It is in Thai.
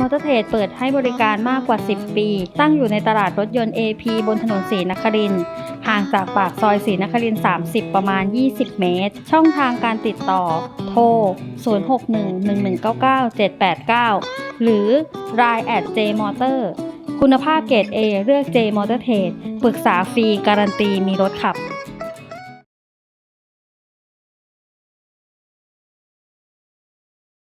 Motor Trade เปิดให้บริการมากกว่า 10 ปี ตั้งอยู่ในตลาดรถยนต์ AP บนถนนศรีนครินห่างจากปากซอยศรีนครินทร30 ประมาณ 20 เมตร ช่องทางการติดต่อ โทร 0611997789 หรือ Line at jmotor คุณภาพเกรด A เลือก J Motor Trade ปรึกษาฟรีการันตีมีรถขับ